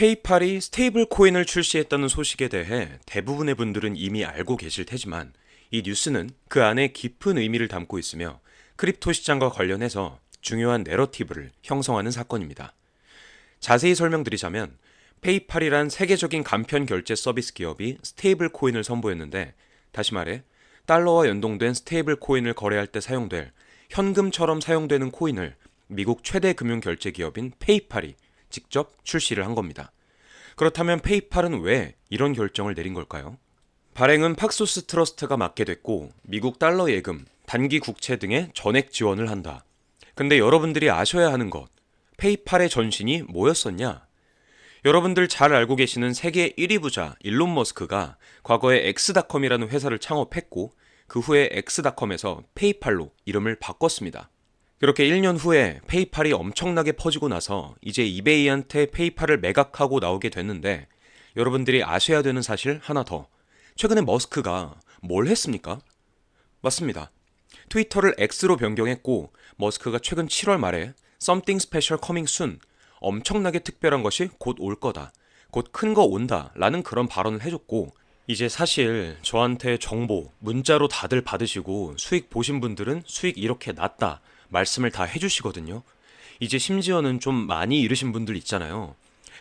페이팔이 스테이블 코인을 출시했다는 소식에 대해 대부분의 분들은 이미 알고 계실 테지만 이 뉴스는 그 안에 깊은 의미를 담고 있으며 크립토 시장과 관련해서 중요한 내러티브를 형성하는 사건입니다. 자세히 설명드리자면 페이팔이란 세계적인 간편 결제 서비스 기업이 스테이블 코인을 선보였는데 다시 말해 달러와 연동된 스테이블 코인을 거래할 때 사용될 현금처럼 사용되는 코인을 미국 최대 금융 결제 기업인 페이팔이 직접 출시를 한 겁니다. 그렇다면 페이팔은 왜 이런 결정을 내린 걸까요? 발행은 팍소스 트러스트가 맡게 됐고 미국 달러 예금, 단기 국채 등의 전액 지원을 한다. 근데 여러분들이 아셔야 하는 것, 페이팔의 전신이 뭐였었냐? 여러분들 잘 알고 계시는 세계 1위 부자 일론 머스크가 과거에 엑스닷컴이라는 회사를 창업했고 그 후에 엑스닷컴에서 페이팔로 이름을 바꿨습니다. 그렇게 1년 후에 페이팔이 엄청나게 퍼지고 나서 이제 이베이한테 페이팔을 매각하고 나오게 됐는데 여러분들이 아셔야 되는 사실 하나 더. 최근에 머스크가 뭘 했습니까? 맞습니다. 트위터를 X로 변경했고 머스크가 최근 7월 말에 Something Special Coming Soon 엄청나게 특별한 것이 곧 올 거다. 곧 큰 거 온다. 라는 그런 발언을 해줬고 이제 사실 저한테 정보 문자로 다들 받으시고 수익 보신 분들은 수익 이렇게 났다. 말씀을 다 해주시거든요. 이제 심지어는 좀 많이 잃으신 분들 있잖아요.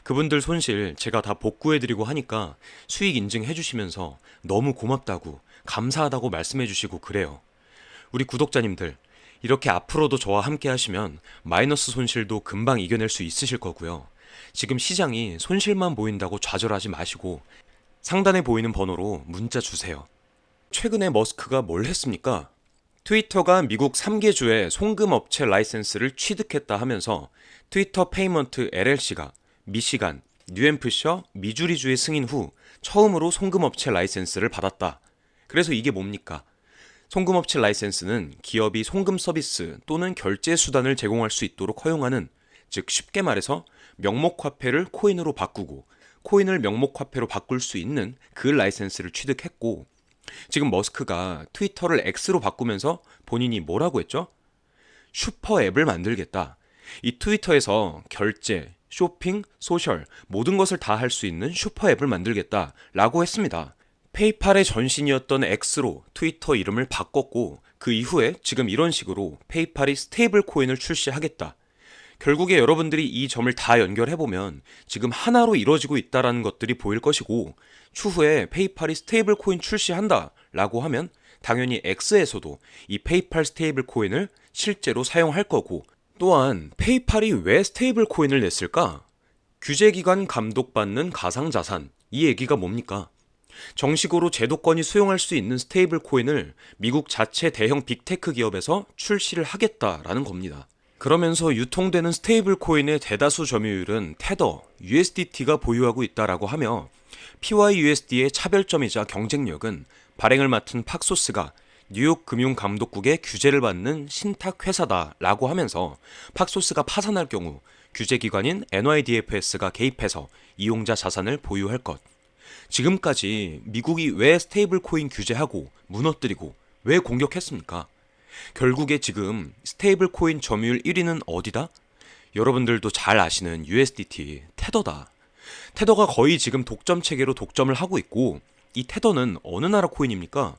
그분들 손실 제가 다 복구해드리고 하니까 수익 인증해주시면서 너무 고맙다고 감사하다고 말씀해주시고 그래요. 우리 구독자님들 이렇게 앞으로도 저와 함께 하시면 마이너스 손실도 금방 이겨낼 수 있으실 거고요. 지금 시장이 손실만 보인다고 좌절하지 마시고 상단에 보이는 번호로 문자 주세요. 최근에 머스크가 뭘 했습니까? 트위터가 미국 3개 주의 송금 업체 라이센스를 취득했다 하면서 트위터 페이먼트 LLC가 미시간, 뉴햄프셔, 미주리주의 승인 후 처음으로 송금 업체 라이센스를 받았다. 그래서 이게 뭡니까? 송금업체 라이센스는 기업이 송금 서비스 또는 결제 수단을 제공할 수 있도록 허용하는 즉 쉽게 말해서 명목 화폐를 코인으로 바꾸고 코인을 명목 화폐로 바꿀 수 있는 그 라이센스를 취득했고 지금 머스크가 트위터를 X로 바꾸면서 본인이 뭐라고 했죠? 슈퍼 앱을 만들겠다. 이 트위터에서 결제, 쇼핑, 소셜 모든 것을 다 할 수 있는 슈퍼 앱을 만들겠다라고 했습니다. 페이팔의 전신이었던 X로 트위터 이름을 바꿨고 그 이후에 지금 이런 식으로 페이팔이 스테이블 코인을 출시하겠다. 결국에 여러분들이 이 점을 다 연결해 보면 지금 하나로 이루어지고 있다라는 것들이 보일 것이고 추후에 페이팔이 스테이블 코인 출시한다라고 하면 당연히 X에서도 이 페이팔 스테이블 코인을 실제로 사용할 거고 또한 페이팔이 왜 스테이블 코인을 냈을까? 규제기관 감독받는 가상자산 이 얘기가 뭡니까? 정식으로 제도권이 수용할 수 있는 스테이블 코인을 미국 자체 대형 빅테크 기업에서 출시를 하겠다라는 겁니다. 그러면서 유통되는 스테이블 코인의 대다수 점유율은 테더, USDT가 보유하고 있다라고 하며 PYUSD의 차별점이자 경쟁력은 발행을 맡은 팍소스가 뉴욕 금융감독국의 규제를 받는 신탁 회사다라고 하면서 팍소스가 파산할 경우 규제기관인 NYDFS가 개입해서 이용자 자산을 보유할 것. 지금까지 미국이 왜 스테이블 코인 규제하고 무너뜨리고 왜 공격했습니까? 결국에 지금 스테이블 코인 점유율 1위는 어디다? 여러분들도 잘 아시는 USDT 테더다. 테더가 거의 지금 독점 체계로 독점을 하고 있고 이 테더는 어느 나라 코인입니까?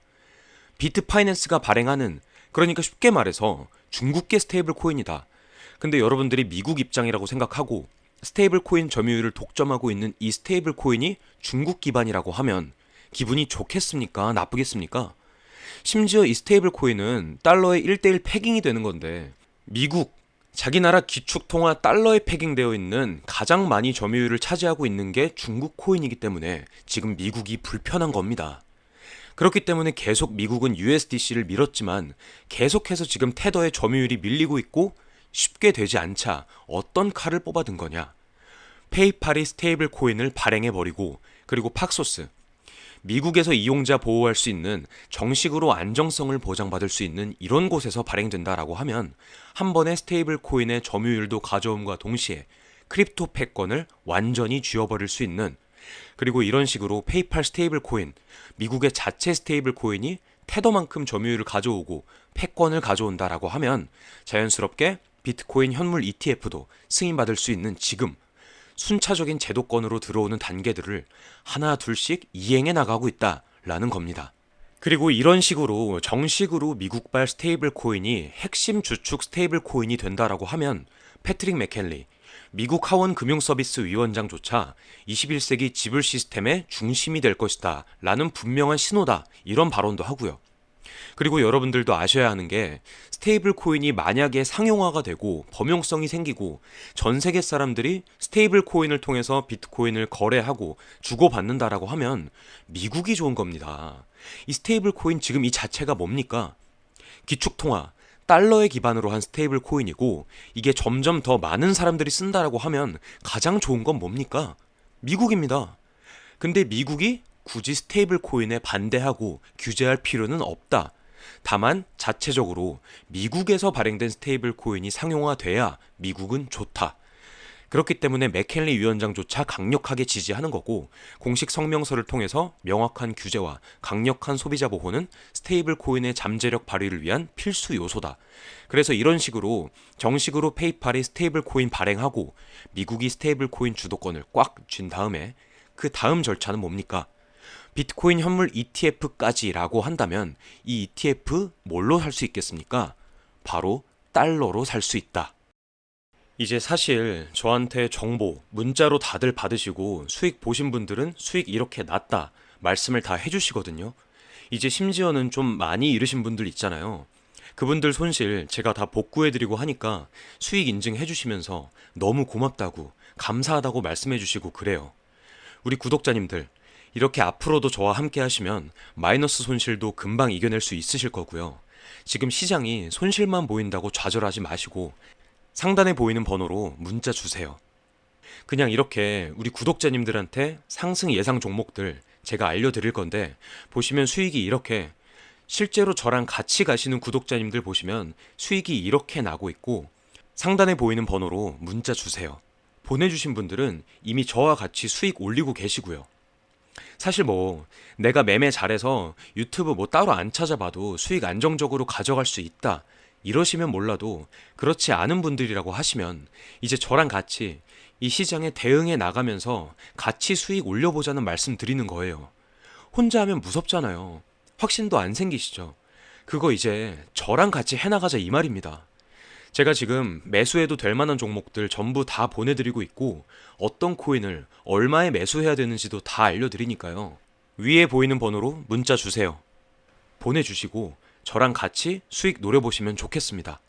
비트 파이낸스가 발행하는 그러니까 쉽게 말해서 중국계 스테이블 코인이다. 근데 여러분들이 미국 입장이라고 생각하고 스테이블 코인 점유율을 독점하고 있는 이 스테이블 코인이 중국 기반이라고 하면 기분이 좋겠습니까? 나쁘겠습니까? 심지어 이 스테이블 코인은 달러의 1대1 패깅이 되는 건데 미국 자기 나라 기축 통화 달러에 패깅되어 있는 가장 많이 점유율을 차지하고 있는 게 중국 코인이기 때문에 지금 미국이 불편한 겁니다. 그렇기 때문에 계속 미국은 USDC를 밀었지만 계속해서 지금 테더의 점유율이 밀리고 있고 쉽게 되지 않자 어떤 칼을 뽑아든 거냐? 페이팔이 스테이블 코인을 발행해버리고 그리고 팍소스 미국에서 이용자 보호할 수 있는 정식으로 안정성을 보장받을 수 있는 이런 곳에서 발행된다라고 하면 한 번에 스테이블 코인의 점유율도 가져옴과 동시에 크립토 패권을 완전히 쥐어버릴 수 있는 그리고 이런 식으로 페이팔 스테이블 코인 미국의 자체 스테이블 코인이 테더만큼 점유율을 가져오고 패권을 가져온다라고 하면 자연스럽게 비트코인 현물 ETF도 승인받을 수 있는 지금 순차적인 제도권으로 들어오는 단계들을 하나 둘씩 이행해 나가고 있다라는 겁니다. 그리고 이런 식으로 정식으로 미국발 스테이블 코인이 핵심 주축 스테이블 코인이 된다라고 하면 패트릭 맥켈리 미국 하원 금융 서비스 위원장조차 21세기 지불 시스템의 중심이 될 것이다 라는 분명한 신호다 이런 발언도 하고요. 그리고 여러분들도 아셔야 하는 게 스테이블 코인이 만약에 상용화가 되고 범용성이 생기고 전 세계 사람들이 스테이블 코인을 통해서 비트코인을 거래하고 주고받는다라고 하면 미국이 좋은 겁니다. 이 스테이블 코인 지금 이 자체가 뭡니까? 기축통화, 달러에 기반으로 한 스테이블 코인이고 이게 점점 더 많은 사람들이 쓴다라고 하면 가장 좋은 건 뭡니까? 미국입니다. 근데 미국이 굳이 스테이블 코인에 반대하고 규제할 필요는 없다. 다만 자체적으로 미국에서 발행된 스테이블 코인이 상용화돼야 미국은 좋다. 그렇기 때문에 맥켈리 위원장조차 강력하게 지지하는 거고 공식 성명서를 통해서 명확한 규제와 강력한 소비자 보호는 스테이블 코인의 잠재력 발휘를 위한 필수 요소다. 그래서 이런 식으로 정식으로 페이팔이 스테이블 코인 발행하고 미국이 스테이블 코인 주도권을 꽉 쥔 다음에 그 다음 절차는 뭡니까? 비트코인 현물 ETF까지라고 한다면 이 ETF 뭘로 살 수 있겠습니까? 바로 달러로 살 수 있다. 이제 사실 저한테 정보 문자로 다들 받으시고 수익 보신 분들은 수익 이렇게 났다 말씀을 다 해주시거든요. 이제 심지어는 좀 많이 잃으신 분들 있잖아요. 그분들 손실 제가 다 복구해드리고 하니까 수익 인증해주시면서 너무 고맙다고 감사하다고 말씀해주시고 그래요. 우리 구독자님들 이렇게 앞으로도 저와 함께 하시면 마이너스 손실도 금방 이겨낼 수 있으실 거고요. 지금 시장이 손실만 보인다고 좌절하지 마시고 상단에 보이는 번호로 문자 주세요. 그냥 이렇게 우리 구독자님들한테 상승 예상 종목들 제가 알려드릴 건데 보시면 수익이 이렇게 실제로 저랑 같이 가시는 구독자님들 보시면 수익이 이렇게 나고 있고 상단에 보이는 번호로 문자 주세요. 보내주신 분들은 이미 저와 같이 수익 올리고 계시고요. 사실 뭐 내가 매매 잘해서 유튜브 뭐 따로 안 찾아봐도 수익 안정적으로 가져갈 수 있다. 이러시면 몰라도 그렇지 않은 분들이라고 하시면 이제 저랑 같이 이 시장에 대응해 나가면서 같이 수익 올려보자는 말씀 드리는 거예요. 혼자 하면 무섭잖아요. 확신도 안 생기시죠? 그거 이제 저랑 같이 해나가자 이 말입니다. 제가 지금 매수해도 될 만한 종목들 전부 다 보내드리고 있고 어떤 코인을 얼마에 매수해야 되는지도 다 알려드리니까요. 위에 보이는 번호로 문자 주세요. 보내주시고 저랑 같이 수익 노려보시면 좋겠습니다.